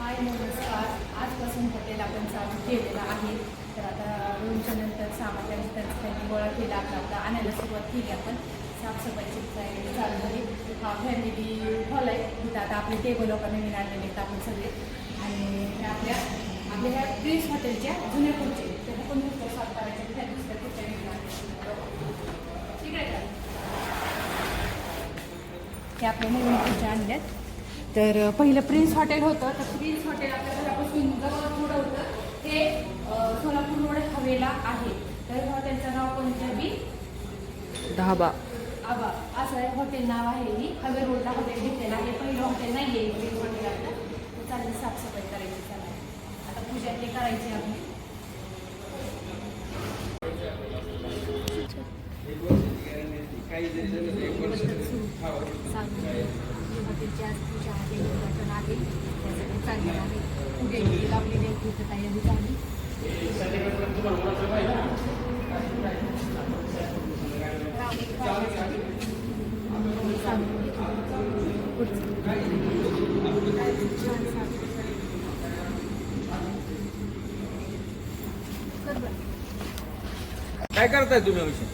हाय नमस्कार. आजपासून हॉटेल आपण चालू केलेलं आहे. तर आता रूमच्या नंतर सामान त्यांनी गोळा केला आपला आपला आणायला सुरुवात केली आपण. साफसफाईची तयारी चालू झाली हा फॅमिली हॉल आहे. तिथं आता आपले टेबल लोक नवीन आणलेले आहेत आपण सगळे. आणि आपल्या आपल्या ह्या प्रिन्स हॉटेलच्या जुन्या खुर्ची त्या पण दुसऱ्या साफ करायच्या खुर्च्या ठीक आहे का? हे आपल्या नवीन खुर्च्या आणल्यात. तर पहिलं प्रिन्स हॉटेल होतं तर प्रिन्स हॉटेल आपल्या घरापासून जवळ थोडं होतं ते सोलापूर रोड हवेला आहे तर हॉटेलचं नाव पंजाबी धाबा आबा असं हॉटेल नाव आहे ही हवे रोडला हॉटेल घेतलेलं आहे पहिलं हॉटेल नाही आहे प्रिन्स हॉटेल आपलं चालली साफसफाई करायची चला आता पूजा ते करायची आपली हॉटेलची आज पूजा आहे उद्घाटन आहे. त्यासाठी चालली आहे. पूजेची लावलेली आहे पूजा तयारी झाली. काय करताय तुम्ही अवश्य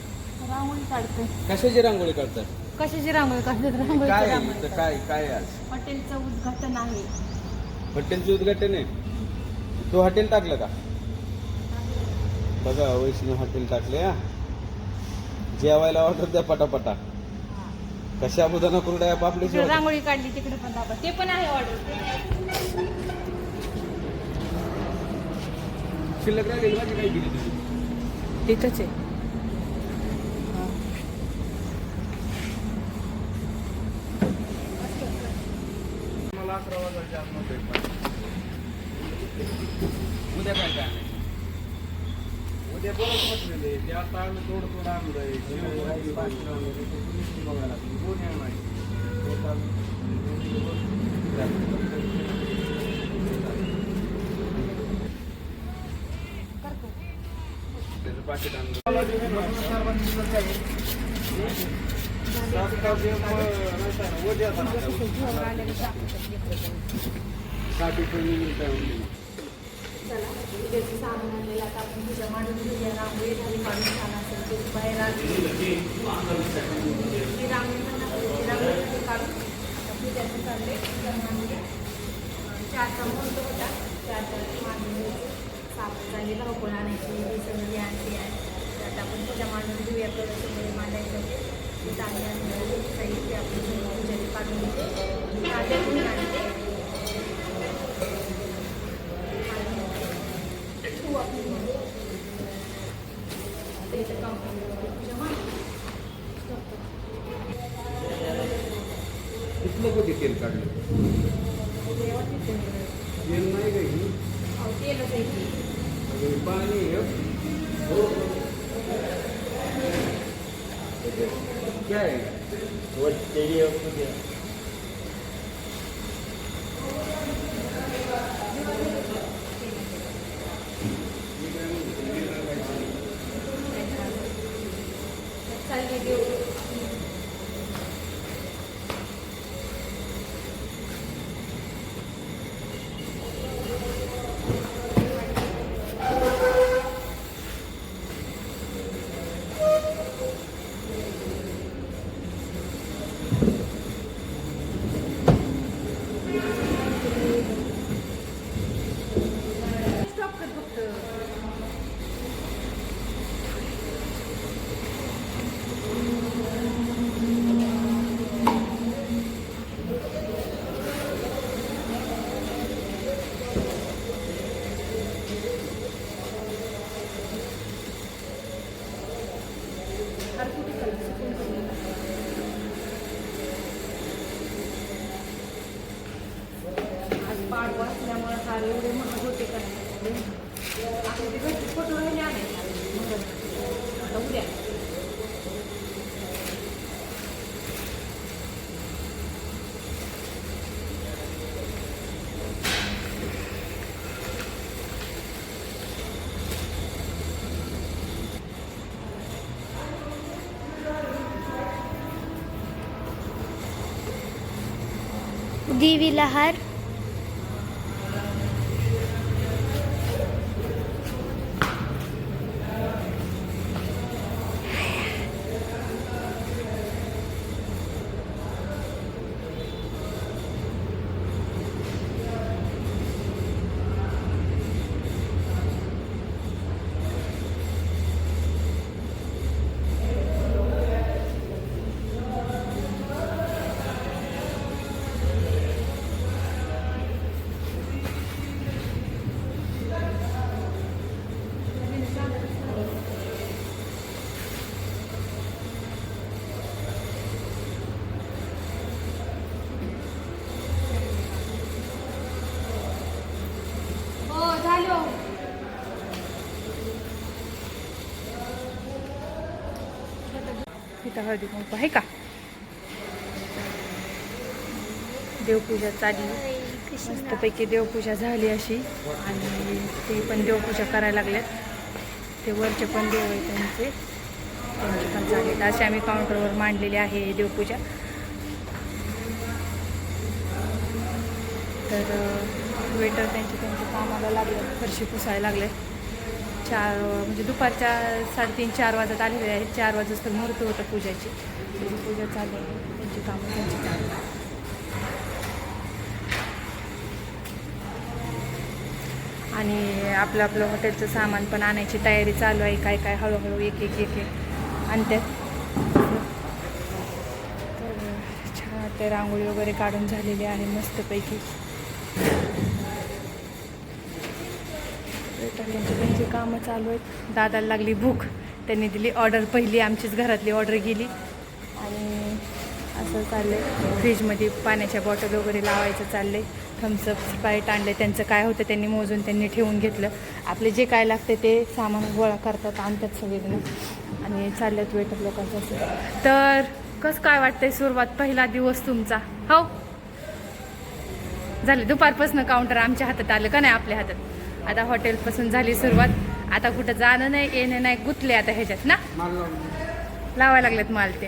रांगोळी काढते. कशाची रांगोळी करताय कशाची रांगोळी काढते रांगोळीची काय रांगोळी? इथं? काय काय आज? हॉटेलचं उद्घाटन आहे. हॉटेलचं उद्घाटन आहे? तू हॉटेल टाकलं का? बघा वैष्णव हॉटेल टाकले हा. जेवायला ऑर्डर द्या पटापटा. कशा बुधाना कुरड्या तिकडे रांगोळी काढली तिकडे पण दाबा. ते पण आहे ऑर्डर शिल्लक राहिलेली भाजी काय केली तुझी? इथंच आहे. उद्या काय काय उद्या बोलत म्हटलेले ते आता आम्ही थोडं थोडं आणलंय बघायला लागली. कोणी त्याचं पाकिट आणलं. सात तास एक, अं, नाही तर उद्या आता. साठी पण निमित्त आहे म्हणली. चला पूजेचं सामान आणलेलं आता आपण पूजा मांडून घेऊया रांगोळी झाली काढून छान असेल ते बाहेर आली ती रांगोळी पण आपली ती रांगोळी खाली काढून आता पूजाचं चाललंय पूजा मांडूया चारचा मुहूर्त होता चारचा मांडून साफ झाली धावपळ आणायची ही सगळी आणली आहे तर आता आपण पूजा मांडून घेऊया परत सगळे मांडायचं साहित्य आपण सगळं काढून ताज्या पण आणते ठेवू आपण मग. काम पूजा मांडू. इथलं कधी तेल काढलं तेल नाही काही तेलच आहे पाणी Thank you. आहे? चालली ദിവ്യലഹർ इथं हळदी कुंकू आहे का? देवपूजा चालली मस्तपैकी देवपूजा झाली अशी. आणि ते पण देवपूजा करायला लागल्यात. ते वरचे पण देव आहे त्यांचे. त्यांची पण चालेल असे आम्ही काउंटरवर मांडलेली आहे देवपूजा. तर वेटर त्यांचे त्यांच्या कामाला लागले फरशी पुसायला लागले चार म्हणजे दुपारच्या साडेतीन चार वाजत आलेले आहेत. चार वाजता तर मुहूर्त होतं पूजाची. त्याची पूजा चालू आहे. त्यांची कामं त्यांची चालू आणि आपलं आपलं हॉटेलचं सामान पण आणायची तयारी चालू आहे. काय काय हळूहळू एक एक एक एक आणतात तर छान ते रांगोळी वगैरे काढून झालेली आहे मस्तपैकी. त्यांची त्यांची कामं चालू आहेत दादाला लागली भूक. त्यांनी दिली ऑर्डर पहिली आमचीच घरातली ऑर्डर गेली. आणि असं चाललं आहे फ्रीजमध्ये पाण्याच्या बॉटल वगैरे लावायचं चाललं आहे थम्सअप स्प्राईट आणले त्यांचं काय होतं त्यांनी मोजून त्यांनी ठेवून घेतलं. आपले जे काय लागते ते सामान गोळा करतात आणतात सगळेजण. आणि चालल्यात वेटर लोकांचं असं. तर कसं काय वाटतंय सुरुवात? पहिला दिवस तुमचा. हो? झालं. दुपारपासून काउंटर आमच्या हातात आलं का नाही? आपल्या हातात. आता हॉटेलपासून झाली सुरुवात. आता कुठं जाणं नाही येणं नाही गुतले आता ह्याच्यात ना? लावायला लागलेत माल ते.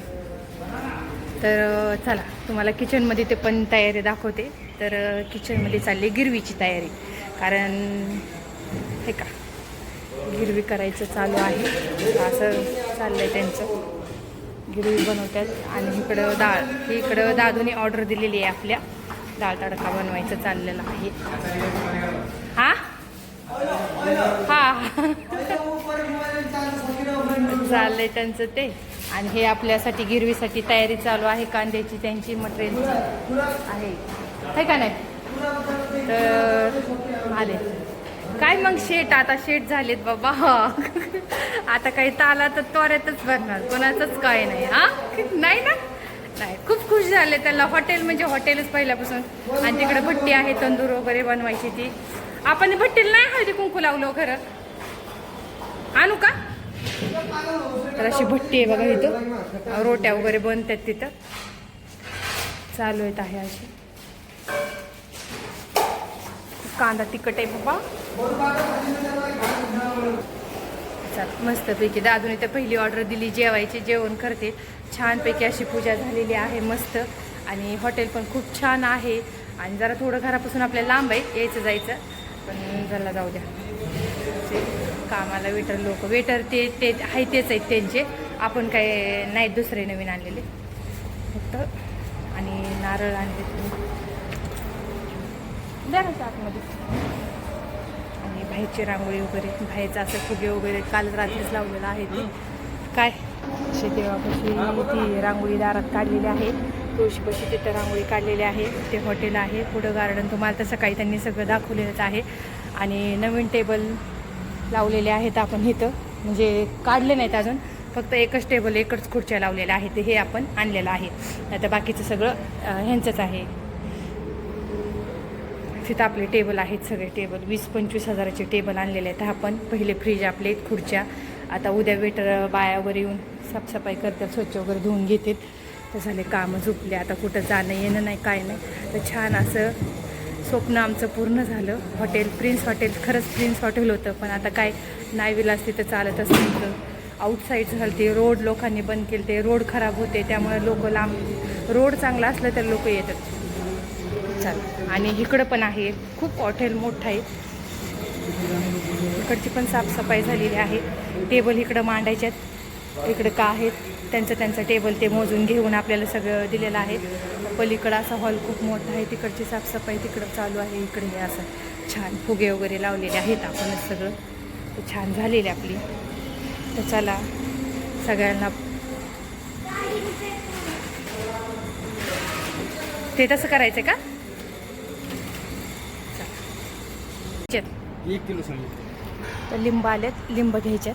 तर चला तुम्हाला किचनमध्ये ते पण तयारी दाखवते. तर किचनमध्ये चालली गिरवीची तयारी. कारण हे का गिरवी करायचं चालू आहे. असं चाललंय त्यांचं. गिरवी बनवतात. आणि इकडं डाळ ही इकडं दादूने ऑर्डर दिलेली आहे आपल्या. डाळ तडका बनवायचं चाललेलं आहे. हा? हा. चाललंय त्यांचं ते. आणि हे आपल्यासाठी गिरवीसाठी तयारी चालू आहे. कांद्याची त्यांची मटेरियल आहे. का नाही? तर आले. काय मग शेट? आता शेट झालेत बाबा. आता काही ताला तर त्वरेतच भरणार. कोणाचंच काय नाही हा? नाही ना? नाही. खूप खुश झाले. त्याला हॉटेल म्हणजे हॉटेलच पहिल्यापासून. आणि तिकडे भट्टी आहे तंदूर वगैरे बनवायची ती. आपण भट्टीला नाही हळदी कुंकू लावलो हो खरं. आणू का? तर अशी भट्टी आहे बघा इथं. रोट्या वगैरे बनतात तिथं. चालू आहेत आहे अशी. कांदा तिखट आहे बाबा. चाल मस्तपैकी दादूने तर पहिली ऑर्डर दिली जेवायची जेवण करते. छानपैकी अशी पूजा झालेली आहे मस्त. आणि हॉटेल पण खूप छान आहे. आणि जरा थोडं घरापासून आपल्याला लांब आहे यायचं जायचं. पण जरा जाऊ द्या. कामाला वेटर लोक वेटर ते ते आहे तेच आहेत त्यांचे. आपण काय नाहीत दुसरे नवीन आणलेले. फक्त आणि नारळ आणले तुम्ही. द्या ना आतमध्ये आणि बाहेरची रांगोळी वगैरे बाहेरचं असं फुगे वगैरे काल रात्रीच लावलेलं आहे ते. काय? शेतीवापाशी ती रांगोळी दारात काढलेली आहे. तुळशीपाशी तिथं रांगोळी काढलेली आहे. ते हॉटेल आहे. पुढं गार्डन तुम्हाला तर सकाळी त्यांनी सगळं दाखवलेलंच आहे. आणि नवीन टेबल लावलेले आहेत आपण इथं. म्हणजे काढले नाहीत अजून. फक्त एकच टेबल एकच खुर्च्या लावलेल्या आहेत. हे आपण आणलेलं आहे. आता बाकीचं सगळं ह्यांचंच आहे. तिथं आपले टेबल आहेत सगळे टेबल वीस पंचवीस हजाराचे टेबल आणलेले आहेत. आपण पहिले फ्रीज आपले खुर्च्या. आता उद्या वेटर बायावर येऊन साफसफाई करतात स्वच्छ वगैरे धुवून घेतात. तर झाले कामं झुकले आता कुठं जाणं येणं नाही काय नाही. तर छान असं स्वप्न आमचं पूर्ण झालं. हॉटेल प्रिन्स हॉटेल खरंच प्रिन्स हॉटेल होतं पण आता काय नाही विलास तिथं चालतच नव्हतं आउटसाईड झालं ते रोड लोकांनी बंद केले ते रोड खराब होते त्यामुळे लोक लांब रोड चांगला असलं तर लोक येतात. चाल आणि इकडं पण आहे खूप हॉटेल मोठं आहे. इकडची पण साफसफाई झालेली आहे. टेबल इकडं मांडायच्यात इकडं का आहेत त्यांचं त्यांचं टेबल ते मोजून घेऊन आपल्याला सगळं दिलेलं आहे. पलीकडं असा हॉल खूप मोठा आहे तिकडची साफसफाई तिकडं चालू आहे इकडे हे असं छान फुगे वगैरे लावलेले आहेत आपणच सगळं. ते छान झालेली आपली. तर चला सगळ्यांना ते तसं करायचं का? चल. एक किलो सांगितलं. तर लिंब आलेत लिंब घ्यायच्यात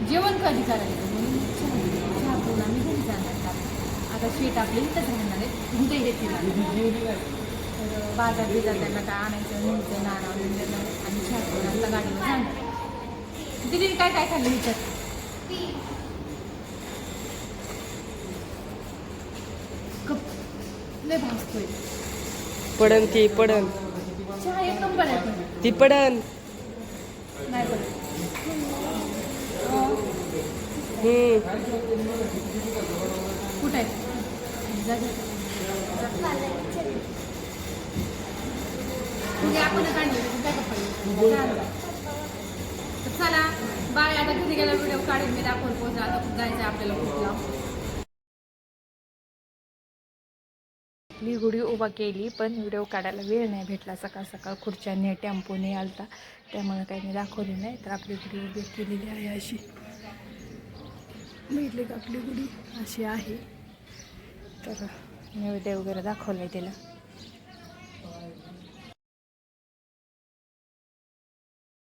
जेवण कधी करायचं म्हणून चहा पिऊन आम्ही घरी जाणार का आता शीट आपली इथंच राहणार आहे उद्या येतील तर बाजार बिजार त्यांना काय आणायचं न्यायचं नाणं वगैरे आणि चहा पिऊन आता गाडीवर जाणार दिदी काय काय खाल्लं ह्याच्यात कप. लय भासतोय पडन ती पडन. चहा एक नंबर आहे ती पडन. नाही बरं अं, हम्म कुठं आहे जा जा. म्हणजे आपणच आणली होती, काय कपडे चालेल. तर चला बाय. आता घरी गेला व्हिडिओ काढून मी. दाखवून पोहोचला. आता खूप जायचं आहे आपल्याला कुठला. मी गुढी उभा केली पण व्हिडिओ काढायला वेळ नाही भेटला. सकाळ सकाळ खुर्च्याने टेम्पोने आलता. त्यामुळे काही मी दाखवली नाही. तर आपली गुढी उभी केलेली आहे अशी. भेटली का आपली गुढी? अशी आहे. तर नैवेद्य वगैरे दाखवलं आहे तिला.